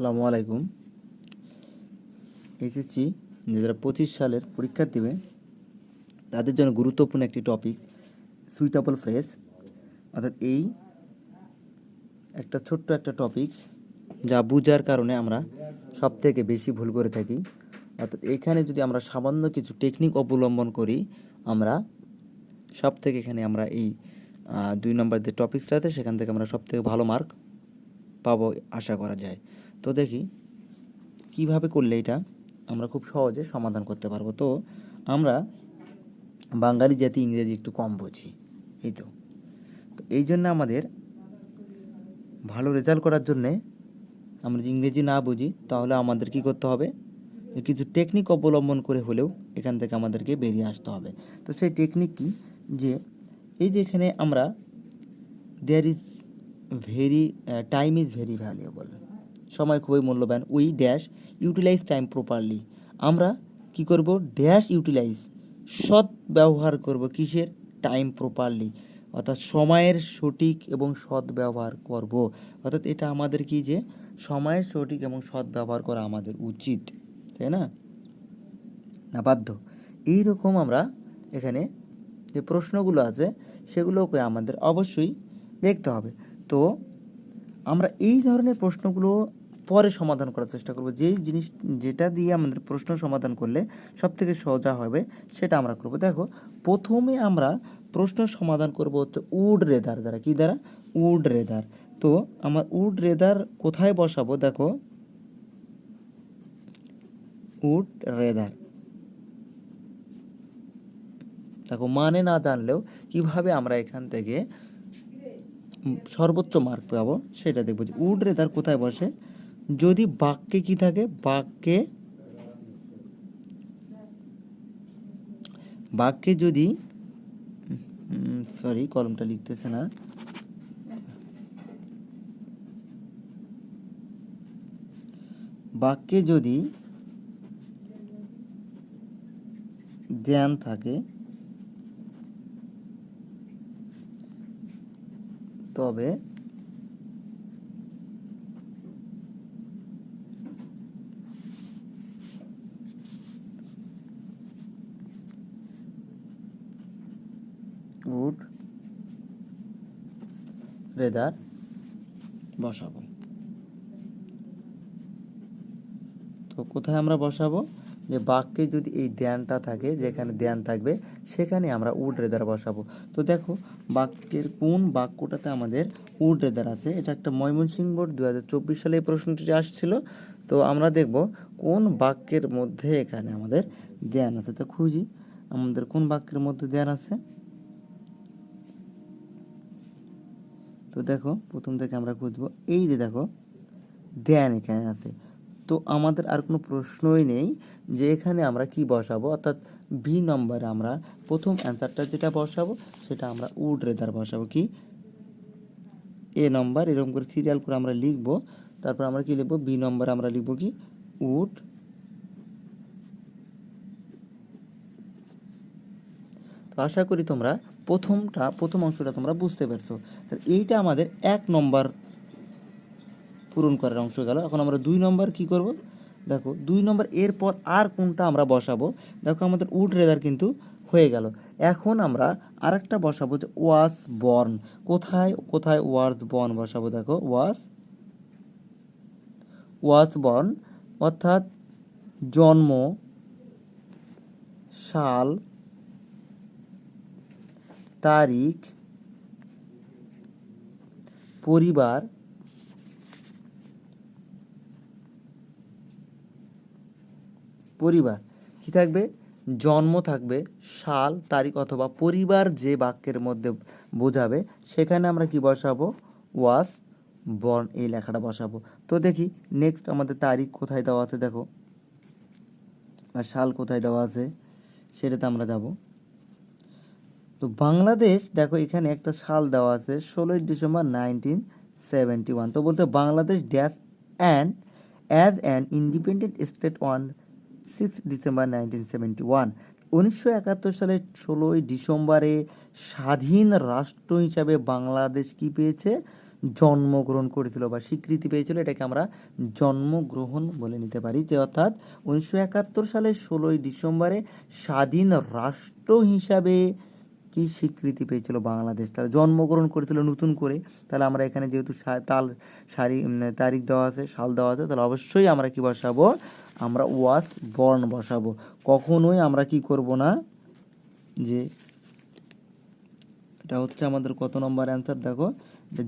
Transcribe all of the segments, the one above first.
আসসালামু আলাইকুম। এসএসসি দু হাজার পঁচিশ সালের পরীক্ষা দেবে। তাদের জন্য গুরুত্বপূর্ণ একটি টপিক সুইটেবল ফ্রেজ অর্থাৎ এই একটা ছোট্ট একটা টপিক যা বুঝার কারণে আমরা সব থেকে বেশি ভুল করে থাকি। অর্থাৎ এখানে যদি আমরা সামান্য কিছু টেকনিক অবলম্বন করি, আমরা সব থেকে এখানে আমরা এই দুই নম্বর যে টপিকসটা আছে, সেখান থেকে আমরা সব থেকে ভালো মার্ক পাবো, আশা করা যায়। তো দেখি কীভাবে করলে এটা আমরা খুব সহজে সমাধান করতে পারব। তো আমরা বাঙালি জাতি, ইংরেজি একটু কম বুঝি, এই তো। তো এই জন্য আমাদের ভালো রেজাল্ট করার জন্যে আমরা যদি ইংরেজি না বুঝি, তাহলে আমাদের কি করতে হবে? যে কিছু টেকনিক অবলম্বন করে হলেও এখান থেকে আমাদেরকে বেরিয়ে আসতে হবে। তো সেই টেকনিক কি? যে এই যে এখানে আমরা there is very time is very valuable সময় খুবই মূল্যবান। We dash utilise time properly আমরা কি করব? ড্যাশ ইউটিলাইজ সৎ ব্যবহার করব কিসের? টাইম প্রপারলি অর্থাৎ সময়ের সঠিক এবং সৎ ব্যবহার করব। অর্থাৎ এটা আমাদের কি যে? সময়ের সঠিক এবং সৎ ব্যবহার করা আমাদের উচিত। তাই না? না, বাধ্য। এই রকম আমরা এখানে যে প্রশ্নগুলো আছে, সেগুলোকে আমাদের অবশ্যই দেখতে হবে। তো আমরা এই ধরনের প্রশ্নগুলো পরে সমাধান করার চেষ্টা করব। যেই জিনিস, যেটা দিয়ে আমাদের প্রশ্ন সমাধান করলে সব থেকে সোজা হবে সেটা আমরা করব। দেখো, প্রথমে আমরা প্রশ্ন সমাধান করব হচ্ছে উড রেদার দ্বারা। কি দ্বারা? Would rather. তো আমার উড রেদার কোথায় বসাবো? দেখো, উড রেদার। দেখো মানে না জানলেও কীভাবে আমরা এখান থেকে সর্বোচ্চ মার্ক পাবো সেটা দেখব যে উড রেদার কোথায় বসে? যদি বাক্যে কি থাকে? বাক্যে বাক্যে যদি সরি কলমটা লিখতেছে না। বাক্যে যদি জ্ঞান থাকে, তবে উড রেদার বসাবো। তো কোথায় আমরা বসাবো? যে বাক্যে যদি এই ধ্যানটা থাকে, যেখানে ধ্যান থাকবে, সেখানে আমরা উড রেদার বসাবো। তো দেখো, বাক্যের কোন বাক্যটাতে আমাদের উড রেদার আছে? এটা একটা ময়মনসিংহ বোর্ড দু হাজার চব্বিশ সালে এই প্রশ্নটি আসছিল। তো আমরা দেখব কোন বাক্যের মধ্যে এখানে আমাদের ধ্যান আছে। তো খুঁজি, আমাদের কোন বাক্যের মধ্যে ধ্যান আছে? তো দেখো, প্রথম থেকে আমরা খুঁজবো। এই যে দেখো ধ্যান এখানে আছে। তো আমাদের আর কোনো প্রশ্নই নেই যে এখানে আমরা কি বসাবো। অর্থাৎ বি নম্বরে আমরা প্রথম অ্যান্সারটা যেটা বসাবো, সেটা আমরা উড রেদার বসাবো। কি? এ নম্বর এরকম করে সিরিয়াল করে আমরা লিখব। তারপর আমরা কি লিখব? বি নম্বর আমরা লিখব কি? উড তো আশা করি তোমরা প্রথমটা, প্রথম অংশটা তোমরা বুঝতে পারছ। তাহলে এইটা আমাদের এক নম্বর পূরণ করার অংশ গেল। এখন আমরা দুই নম্বর কি করব? দেখো, দুই নম্বর এরপর আর কোনটা আমরা বসাবো? দেখো, আমাদের উড রেদার কিন্তু হয়ে গেল। এখন আমরা আরেকটা বসাবো যে ওয়াস বর্ন কোথায় কোথায় ওয়ার্স বর্ন বসাবো? দেখো ওয়াস ওয়াস বর্ন অর্থাৎ জন্ম সাল তারিখ, পরিবার পরিবার, কি থাকবে? জন্ম থাকবে, সাল, তারিখ অথবা পরিবার যে বাক্যের মধ্যে বোঝাবে, সেখানে আমরা কি বসাবো? ওয়াস বর্ন এই লেখাটা বসাবো। তো দেখি নেক্সট আমাদের তারিখ কোথায় দেওয়া আছে, দেখো। আর সাল কোথায় দেওয়া আছে, সেটাতে আমরা যাব। তো বাংলাদেশ, দেখো এখানে একটা সাল দেওয়া আছে ষোলোই ডিসেম্বর নাইনটিন সেভেন্টি ওয়ান। তো বলতে Bangladesh dash and as an independent state on six December nineteen seventy one. উনিশশো একাত্তর সালের ষোলোই ডিসেম্বরে স্বাধীন রাষ্ট্র হিসাবে বাংলাদেশ কি পেয়েছে? জন্মগ্রহণ করেছিল বা স্বীকৃতি পেয়েছিল, এটাকে আমরা জন্মগ্রহণ বলে নিতে পারি। যে অর্থাৎ উনিশশো একাত্তর সালের ষোলোই ডিসেম্বরে স্বাধীন রাষ্ট্র হিসাবে কি স্বীকৃতি পেয়েছিল বাংলাদেশ? তাহলে জন্মগ্রহণ করেছিল নতুন করে। তাহলে আমরা এখানে যেহেতু তাল সারি তারিখ দেওয়া আছে, সাল দেওয়া আছে, তাহলে অবশ্যই আমরা কি বসাবো? আমরা ওয়াস বর্ণ বসাবো। কখনোই আমরা কি করব না যে, এটা হচ্ছে আমাদের কত নম্বর অ্যান্সার? দেখো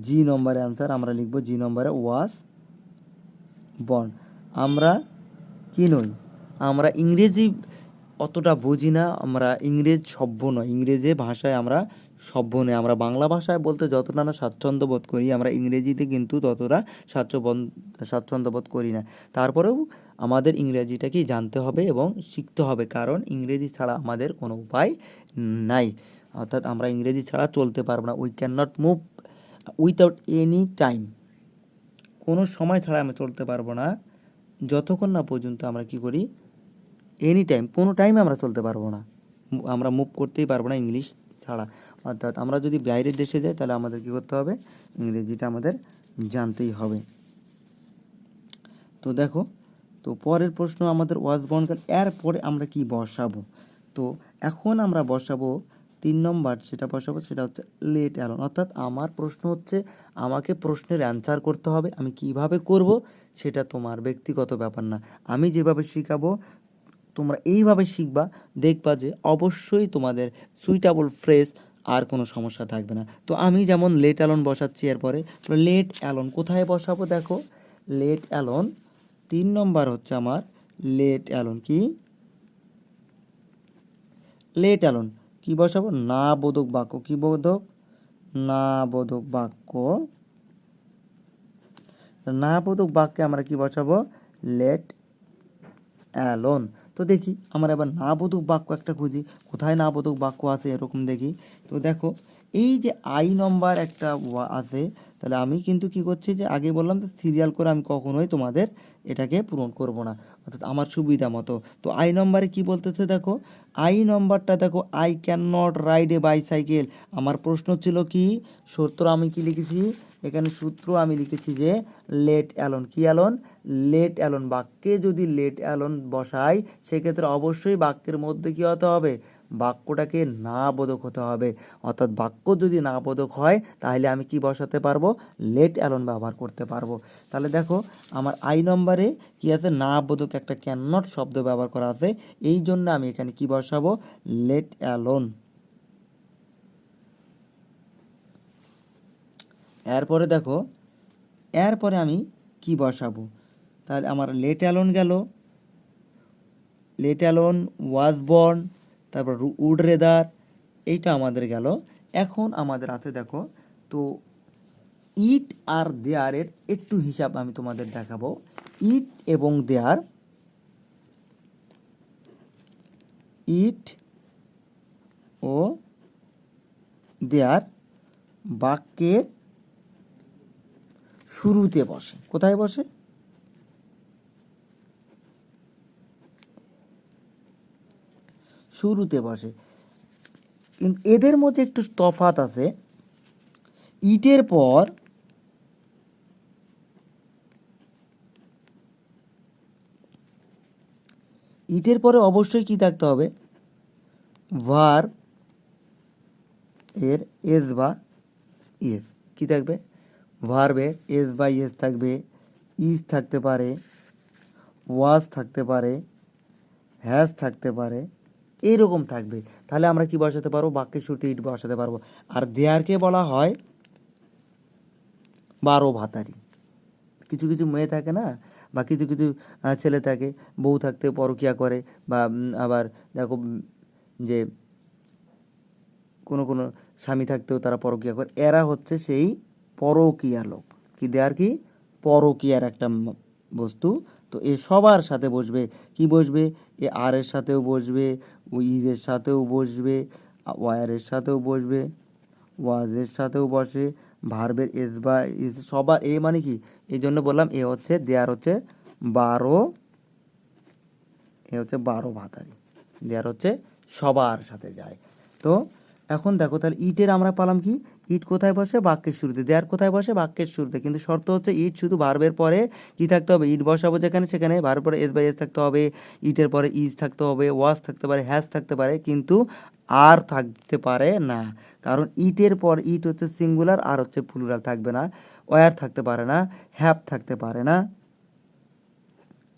জি নম্বরে অ্যান্সার, আমরা লিখব জি নম্বরে ওয়াস বর্ন আমরা কি নই, আমরা ইংরেজি অতটা বুঝি না, আমরা ইংরেজ সভ্য নয়। ইংরেজি ভাষায় আমরা সভ্য নই। আমরা বাংলা ভাষায় বলতে যতটা না স্বাচ্ছন্দ্য বোধ করি, আমরা ইংরেজিতে কিন্তু ততটা স্বাচ্ছন্দ্য স্বাচ্ছন্দ্য বোধ করি না। তারপরেও আমাদের ইংরেজিটাকেই জানতে হবে এবং শিখতে হবে, কারণ ইংরেজি ছাড়া আমাদের কোনো উপায় নাই। অর্থাৎ আমরা ইংরেজি ছাড়া চলতে পারব না। We can not move without any time কোনো সময় ছাড়া আমরা চলতে পারব না। যতক্ষণ না পর্যন্ত আমরা কি করি এনি টাইম কোনো টাইমে আমরা চলতে পারব না। আমরা মুভ করতেই পারব না ইংলিশ ছাড়া। অর্থাৎ আমরা যদি বাইরের দেশে যাই, তাহলে আমাদের কি করতে হবে? ইংরেজিটা আমাদের জানতেই হবে। তো দেখো, তো পরের প্রশ্ন আমাদের ওয়াজ বনকার এরপরে আমরা কি বসাবো? তো এখন আমরা বসাবো তিন নম্বর সেটা বসাবো সেটা হচ্ছে লেট অ্যালন অর্থাৎ আমার প্রশ্ন হচ্ছে, আমাকে প্রশ্নের অ্যান্সার করতে হবে। আমি কীভাবে করব? সেটা তোমার ব্যক্তিগত ব্যাপার না। আমি যেভাবে শেখাবো তোমরা এইভাবে শিখবা, দেখবা যে অবশ্যই তোমাদের সুইটেবল ফ্রেজ আর কোনো সমস্যা থাকবে না। তো আমি যেমন লেট অ্যালন বসাচ্ছি এরপরে লেট অ্যালন কোথায় বসাবো দেখো? লেট অ্যালন তিন নম্বর হচ্ছে আমার লেট অ্যালন কি? লেট অ্যালন কি বসাবো? না বোধক বাক্য, কি বোধক? না বোধক বাক্য। না বোধক বাক্যে আমরা কি বসাবো? লেট অ্যালন তো দেখি, আমরা এবার না বোধক বাক্য একটা খুঁজি, কোথায় না বোধক বাক্য আছে এরকম দেখি। তো দেখো, এই যে আই নম্বর একটা আছে, তাহলে আমি কিন্তু কি করছি যে আগে বললাম যে সিরিয়াল করে আমি কখনোই তোমাদের এটাকে পূরণ করব না, অর্থাৎ আমার সুবিধা মতো। তো আই নম্বরে কি বলতেছে দেখো, আই নম্বরটা দেখো I can not ride a bicycle আমার প্রশ্ন ছিল কি, সূত্র আমি কি লিখেছি? এখানে সূত্র আমি লিখেছি যে লেট অ্যালন কি অ্যালন লেট অ্যালন বাক্যে যদি লেট অ্যালন বসাই, সেক্ষেত্রে অবশ্যই বাক্যের মধ্যে কী হতে হবে? বাক্যটাকে না বোধক হতে হবে। অর্থাৎ বাক্য যদি না বোধক হয়, তাহলে আমি কি বসাতে পারব? লেট অ্যালন ব্যবহার করতে পারব। তাহলে দেখো, আমার আই নম্বরে কি আছে? না বোধক একটা ক্যান নট শব্দ ব্যবহার করা আছে। এই জন্য আমি এখানে কি বসাবো? লেট অ্যালন এরপরে দেখো, এরপরে আমি কি বসাবো? তাহলে আমার লেট অ্যালন গেল। লেট অ্যালন ওয়াজ বর্ন তারপর উড রেদার এইটা আমাদের গেল। এখন আমাদের হাতে দেখো, তো ইট আর দেয়ারের একটু হিসাব আমি তোমাদের দেখাবো। ইট এবং দেয়ার ইট ও দেয়ার বাক্যের শুরুতে বসে। কোথায় বসে? শুরুতে বসে। কিন্তু এদের মধ্যে একটু তফাত আছে। ইটের পর ইটের পরে অবশ্যই কি থাকতে হবে? ভার, এর, এস বা ইয়েস কি থাকবে? ভার্বের এস বাই এস থাকবে ইজ থাকতে পারে ওয়াজ থাকতে পারে হ্যাজ থাকতে পারে এইরকম থাকবে। তাহলে আমরা কি বসাতে পারব? বাক্যের শুরুতে ইট বসাতে পারব। আর দেয়ারকে বলা হয় বারো ভাতারি। কিছু কিছু মেয়ে থাকে না, বা কিছু কিছু ছেলে থাকে, বউ থাকতে পরকিয়া করে, বা আবার দেখো যে কোনো কোনো স্বামী থাকতেও তারা পরকিয়া করে। এরা হচ্ছে সেই পরকিয়া লোক। কি দেয়ার কি? পরকিয়ার একটা বস্তু। তো এ সবার সাথে বসবে। কি বসবে? এ আর এর সাথেও বসবে, ও ইজের সাথেও বসবে ওয়ারের সাথেও বসবে ওয়াজের সাথেও বসে, ভার্বের এস বা ইস সবার এ মানে কি? এই জন্য বললাম এ হচ্ছে, দেয়ার হচ্ছে বারো, এ হচ্ছে বারো ভাতারি। দেয়ার হচ্ছে সবার সাথে যায়। তো এখন দেখো তাহলে ইটের আমরা পালাম কি? ইট কোথায় বসে? বাক্যের শুরুতে। দেয়ার কোথায় বসে? বাক্যের শুরুতে। কিন্তু শর্ত হচ্ছে ইট শুধু ভার্বের পরে কি থাকতে হবে? ইট বসাবো যেখানে সেখানে। ভার্বের পরে এস বাই এস থাকতে হবে। ইটের পরে ইজ থাকতে হবে। ওয়াস থাকতে পারে হ্যাজ থাকতে পারে। কিন্তু আর থাকতে পারে না। কারণ ইটের পর ইট হচ্ছে সিঙ্গুলার আর হচ্ছে প্লুরাল থাকবে না। ওয়ার থাকতে পারে না। হ্যাপ থাকতে পারে না।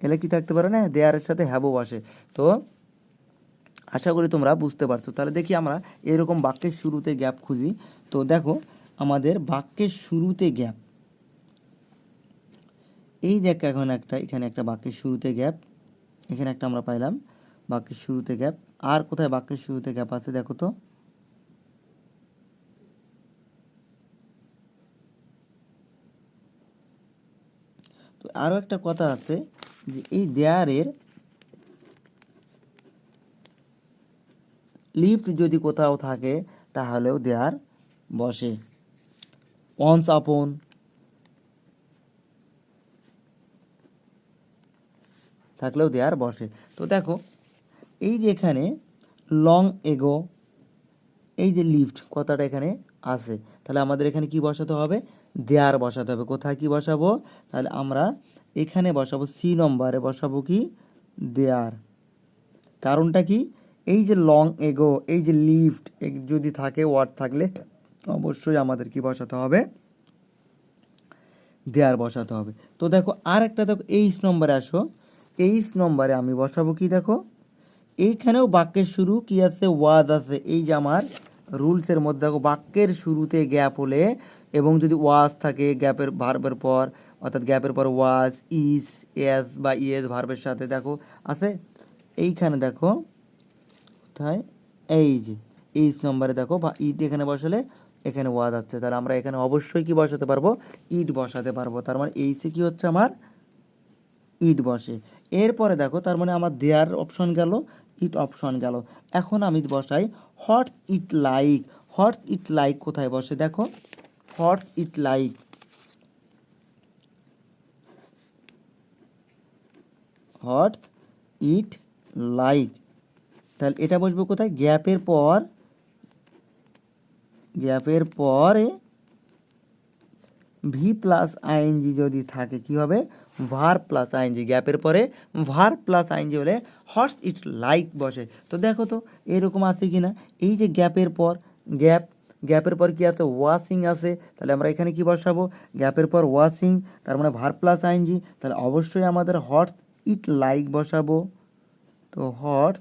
এলে কি থাকতে পারে না? দেয়ারের সাথে হ্যাবও বসে। তো আশা করি তোমরা বুঝতে পারছ। তাহলে দেখি আমরা এরকম বাক্যের শুরুতে গ্যাপ খুঁজি। তো দেখো, আমাদের বাক্যের শুরুতে গ্যাপ। এই দেখ এখন একটা, এখানে একটা বাক্যের শুরুতে গ্যাপ। এখানে একটা আমরা পাইলাম বাক্যের শুরুতে গ্যাপ। আর কোথায় বাক্যের শুরুতে গ্যাপ আছে দেখো তো। আরও একটা কথা আছে যে এই দেয়ারের লিফট যদি কোথাও থাকে, তাহলেও দেয়ার বসে। ওয়ান্স আপন থাকলেও দেয়ার বসে। তো দেখো, এই যে এখানে লং এগো এই যে লিফট, কথাটা এখানে আছে। তাহলে আমাদের এখানে কি বসাতে হবে? দেয়ার বসাতে হবে। কোথায় কি বসাবো? তাহলে আমরা এখানে বসাবো সি নম্বরে বসাবো কি? দেয়ার কারণটা কি? এই যে লং এগো এই যে লিফট যদি থাকে ওয়ার্ড থাকলে অবশ্যই আমাদের কি বসাতে হবে। দেয়ার বসাতে হবে। তো দেখো আর একটা দেখো এইচ নম্বরে আসো। এইচ নম্বরে আমি বসাবো কি দেখো? এইখানেও বাক্যের শুরু কি আছে? ওয়াজ আছে। এই যে আমার রুলসের মধ্যে দেখো, বাক্যের শুরুতে গ্যাপ হলে এবং যদি ওয়াজ থাকে গ্যাপের ভার্বের পর, অর্থাৎ গ্যাপের পর ওয়াজ ইস এস বা ইএস ভার্বের সাথে দেখো, আছে? এইখানে দেখো কোথায় এই যে এইচ নম্বরে দেখো, বা ইট এখানে বসালে, এখানে ওয়াজ আছে তাহলে আমরা এখানে অবশ্যই কি বসাতে পারব? ইট বসাতে পারব। তার মানে এইচে কি হচ্ছে আমার? ইট বসে। এরপরে দেখো, তার মানে আমার দেয়ার অপশন গেল ইট অপশন গেল। এখন আমি বসাই what it like what it like কোথায় বসে? দেখো what it like what it like তাহলে এটা বসবে কোথায়? গ্যাপের পর, গ্যাপের পরে ভি প্লাস আইএনজি যদি থাকে কি হবে? ভার প্লাস আইএনজি গ্যাপের পরে ভার প্লাস আইএনজি হলে হর্স ইট লাইক বসে। তো দেখো তো, এরকম আছে কি না এই যে গ্যাপের পর, গ্যাপ, গ্যাপের পর কি আছে? ওয়াশিং আছে। তাহলে আমরা এখানে কি বসাবো? গ্যাপের পর ওয়াশিং তার মানে ভার প্লাস আইএনজি তাহলে অবশ্যই আমাদের হর্স ইট লাইক বসাবো। তো হর্স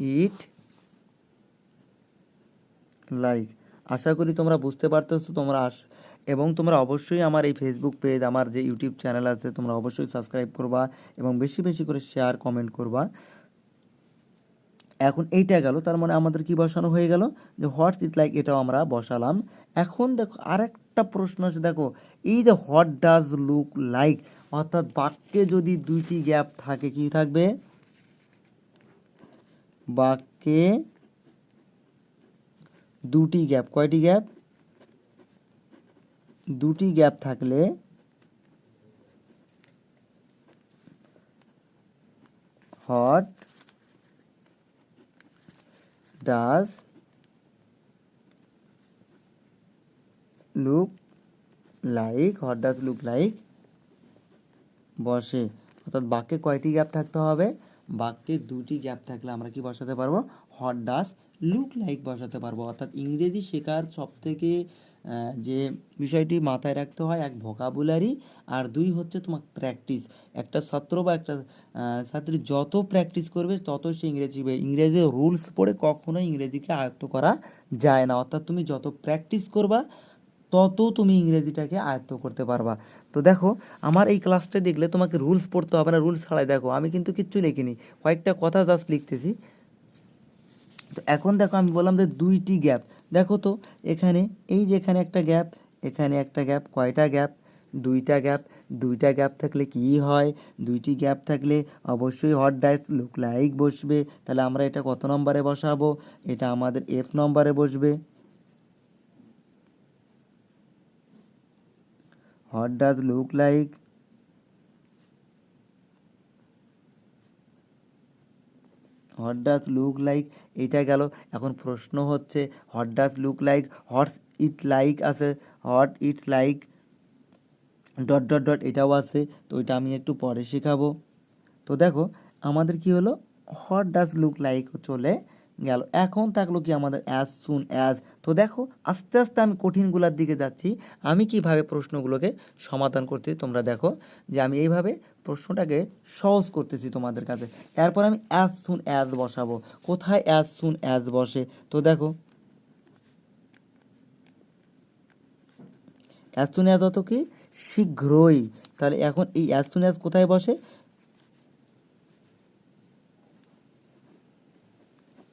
ইট লাইক আশা করি তোমরা বুঝতে পারতেছো, তোমরা আস এবং তোমরা অবশ্যই আমার এই ফেসবুক পেজ আমার যে ইউটিউব চ্যানেল আছে, তোমরা অবশ্যই সাবস্ক্রাইব করবা এবং বেশি বেশি করে শেয়ার কমেন্ট করবা। এখন এইটা গেল, তার মানে আমাদের কি বসানো হয়ে গেল? যে হোয়াটস ইট লাইক এটাও আমরা বসালাম। এখন দেখো, আরেকটা প্রশ্ন আছে, দেখো, এই যে হোয়াট ডাজ লুক লাইক অর্থাৎ বাক্যে যদি দুইটি গ্যাপ থাকে, কি থাকবে? বাক্যে দুটি গ্যাপ, কয়টি গ্যাপ? দুটি গ্যাপ থাকলে what does look like, what does look like বসে। অর্থাৎ বাক্যে কয়টি গ্যাপ থাকতে হবে? বাক্যে দুটি গ্যাপ থাকলে আমরা কি বসাতে পারব? হট ডাস লুক লাইক বসাতে পারব। অর্থাৎ ইংরেজি শেখার সব থেকে যে বিষয়টি মাথায় রাখতে হয়, এক ভোকাবুলারি আর দুই হচ্ছে তোমার প্র্যাকটিস একটা ছাত্র বা একটা ছাত্রী যত প্র্যাকটিস করবে, তত সে ইংরেজি শিখবে ইংরেজি রুলস পড়ে কখনোই ইংরেজিকে আয়ত্ত করা যায় না। অর্থাৎ তুমি যত প্র্যাকটিস করবা তত তুমি ইংরেজিটাকে আয়ত্ত করতে পারবা। তো দেখো, আমার এই ক্লাসটা দেখলে তোমাকে রুলস পড়তে হবে না রুলস ছাড়াই দেখো, আমি কিন্তু কিচ্ছু লিখিনি। কয়েকটা কথা জাস্ট লিখতেছি। তো এখন দেখো, আমি বললাম যে দুইটি গ্যাপ দেখো তো, এখানে এই যে এখানে একটা গ্যাপ এখানে একটা গ্যাপ কয়টা গ্যাপ দুইটা গ্যাপ দুইটা গ্যাপ থাকলে কি হয়? দুইটি গ্যাপ থাকলে অবশ্যই হট ডাইস লুক লাইক বসবে। তাহলে আমরা এটা কত নম্বরে বসাবো? এটা আমাদের এফ নম্বরে বসবে। What does look like? What does look like এটা গেল। এখন প্রশ্ন হচ্ছে what does look like what's it like আছে। What it's like dot dot dot এটাও আছে। তো এটা আমি একটু পরে শেখাবো। তো দেখো, আমাদের কি হলো? হট ডাজ লুক লাইক চলে গেল। এখন থাকল কি আমাদের অ্যাজ সুন অ্যাজ তো দেখো, আস্তে আস্তে আমি কঠিনগুলোর দিকে যাচ্ছি। আমি কীভাবে প্রশ্নগুলোকে সমাধান করতে তোমরা দেখো যে আমি এইভাবে প্রশ্নটাকে সহজ করতেছি তোমাদের কাছে। এরপর আমি অ্যাজ সুন অ্যাজ বসাবো। কোথায় অ্যাজ সুন অ্যাজ বসে? তো দেখো অ্যাজ সুন অ্যাজ অত কি? শীঘ্রই। তাহলে এখন এই অ্যাজ সুন অ্যাজ কোথায় বসে?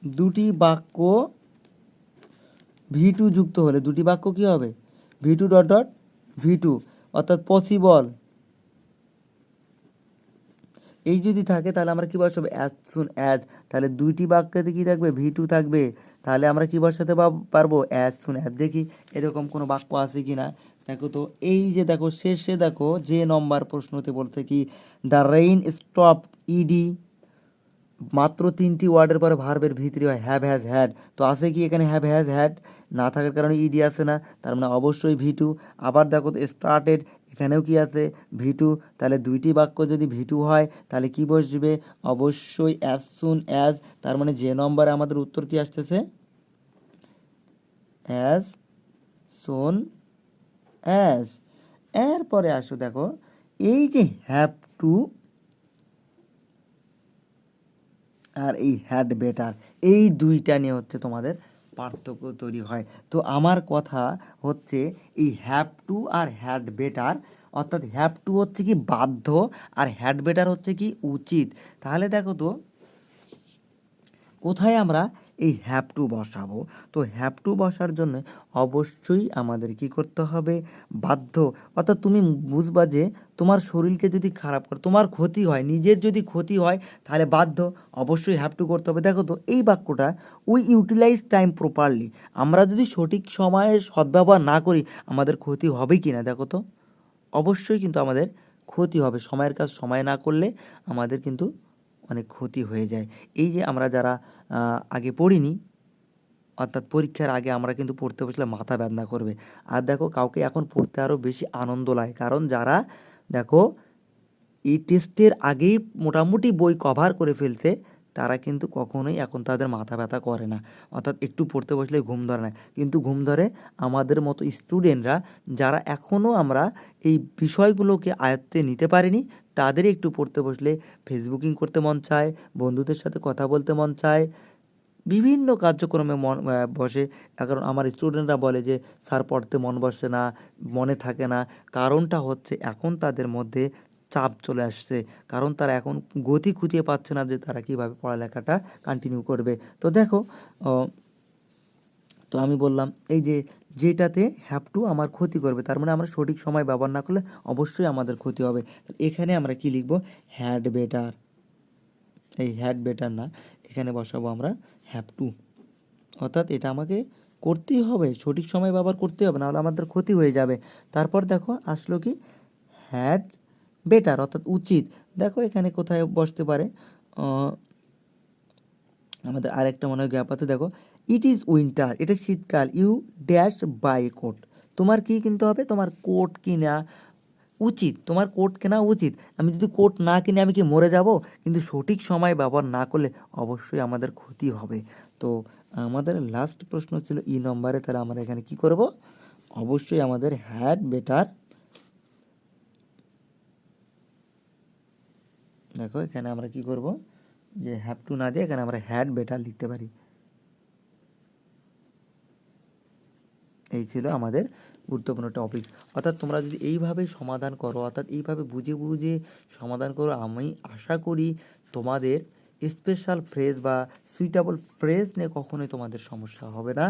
দুটি বাক্য ভি টু যুক্ত হলে, দুটি বাক্য কি হবে? V two dot dot, V two. অর্থাৎ পসিবল এই যদি থাকে, তাহলে আমরা কি বসাবো? অ্যাজ সুন অ্যাজ তাহলে দুইটি বাক্যতে কি থাকবে? ভি টু থাকবে। তাহলে আমরা কি বসাতে পারব? অ্যাজ সুন অ্যাজ দেখি, এরকম কোনো বাক্য আছে কি না? দেখো তো, এই যে দেখো, শেষে দেখো, যে নম্বর প্রশ্নতে বলতে কি দ্য রেইন স্টপ ইডি মাত্র তিনটি ওয়ার্ডের পরে ভার্বের ভিতরে হয় হ্যাভ হ্যাজ হ্যাড তো আছে কি এখানে হ্যাভ হ্যাজ হ্যাড না থাকার কারণে ইডি আসে না। তার মানে অবশ্যই ভি টু আবার দেখো স্টার্টেড এখানেও কি আছে? ভি টু তাহলে দুইটি বাক্য যদি ভি টু হয়, তাহলে কি বসবে? অবশ্যই অ্যাজ সুন অ্যাজ তার মানে যে নম্বরে আমাদের উত্তর কি আসতেছে? অ্যাজ সোন অ্যাজ এরপরে আসো দেখো, এই যে হ্যাভ টু আর এই হ্যাড বেটার এই দুইটা নিয়ে হচ্ছে তোমাদের পার্থক্য তৈরি হয়। তো আমার কথা হচ্ছে এই হ্যাপ টু আর হ্যাড বেটার অর্থাৎ হ্যাপ টু হচ্ছে কি বাধ্য আর হ্যাড বেটার হচ্ছে কি উচিত। তাহলে দেখো তো, কোথায় আমরা এই হ্যাভ টু বসাবো। তো হ্যাভ টু বসার জন্য অবশ্যই আমাদের কি করতে হবে? বাধ্য। অর্থাৎ তুমি বুঝবা যে তোমার শরীরকে যদি খারাপ করে, তোমার ক্ষতি হয়, নিজের যদি ক্ষতি হয়, তাহলে বাধ্য অবশ্যই হ্যাভ টু করতে হবে। দেখো তো, এই বাক্যটা উই ইউটিলাইজ টাইম প্রপারলি আমরা যদি সঠিক সময়ে সদ্ব্যবহার না করি, আমাদের ক্ষতি হবে কি না? দেখো তো, অবশ্যই কিন্তু আমাদের ক্ষতি হবে। সময়ের কাজ সময় না করলে আমাদের কিন্তু অনেক ক্ষতি হয়ে যায়। এই যে আমরা যারা আগে পড়িনি, অর্থাৎ পরীক্ষার আগে আমরা কিন্তু পড়তে বসলে মাথা ব্যথা করবে। আর দেখো, কাউকে এখন পড়তে আরও বেশি আনন্দ লাগে। কারণ যারা, দেখো, এই টেস্টের আগেই মোটামুটি বই কভার করে ফেলতে তারা কিন্তু কখনোই এখন তাদের মাথা ব্যথা করে না। অর্থাৎ একটু পড়তে বসলে ঘুম ধরে না। কিন্তু ঘুম ধরে আমাদের মতো স্টুডেন্টরা যারা এখনও আমরা এই বিষয়গুলোকে আয়ত্তে নিতে পারিনি তাদের একটু পড়তে বসলে ফেসবুকিং করতে মন চায়, বন্ধুদের সাথে কথা বলতে মন চায়। বিভিন্ন কার্যক্রমে মন বসে। কারণ আমার স্টুডেন্টরা বলে যে, স্যার, পড়তে মন বসে না, মনে থাকে না। কারণটা হচ্ছে এখন তাদের মধ্যে চাপ চলে আসছে। কারণ তারা এখন গতি খুঁজে পাচ্ছে না যে তারা কীভাবে পড়ালেখাটা কন্টিনিউ করবে। তো দেখো তো আমি বললাম, এই যে যেটাতে হ্যাভ টু আমার ক্ষতি করবে, তার মানে আমরা সঠিক সময় ব্যবহার না করলে অবশ্যই আমাদের ক্ষতি হবে। এখানে আমরা কি লিখব? হ্যাড বেটার এই হ্যাড বেটার না, এখানে বসাবো আমরা হ্যাভ টু অর্থাৎ এটা আমাকে করতেই হবে, সঠিক সময় ব্যবহার করতে হবে, নাহলে আমাদের ক্ষতি হয়ে যাবে। তারপর দেখো, আসলো কি? হ্যাড বেটার অর্থাৎ উচিত। দেখো এখানে কোথায় বসতে পারে। আমাদের আরেকটা মনে হয় আছে, দেখো। ইট ইজ উইন্টার এটা শীতকাল। ইউ ড্যাশ বাই কোট তোমার কি কিনতে হবে? তোমার কোট কিনা উচিত। তোমার কোট কেনা উচিত। আমি যদি কোট না কিনে, আমি কি মরে যাব? কিন্তু সঠিক সময় ব্যবহার না করলে অবশ্যই আমাদের ক্ষতি হবে। তো আমাদের লাস্ট প্রশ্ন ছিল ই নম্বরে তাহলে আমরা এখানে কি করব? অবশ্যই আমাদের হ্যাড বেটার দেখো, এখানে আমরা কি করব? যে হ্যাভ টু না দিয়ে এখানে আমরা হ্যাড বেটার লিখতে পারি। এই ছিল আমাদের গুরুত্বপূর্ণ টপিক অর্থাৎ তোমরা যদি এইভাবে সমাধান করো, অর্থাৎ এইভাবে বুঝে বুঝে সমাধান করো, আমি আশা করি তোমাদের স্পেশাল ফ্রেজ বা সুইটেবল ফ্রেজ নিয়ে কখনোই তোমাদের সমস্যা হবে না।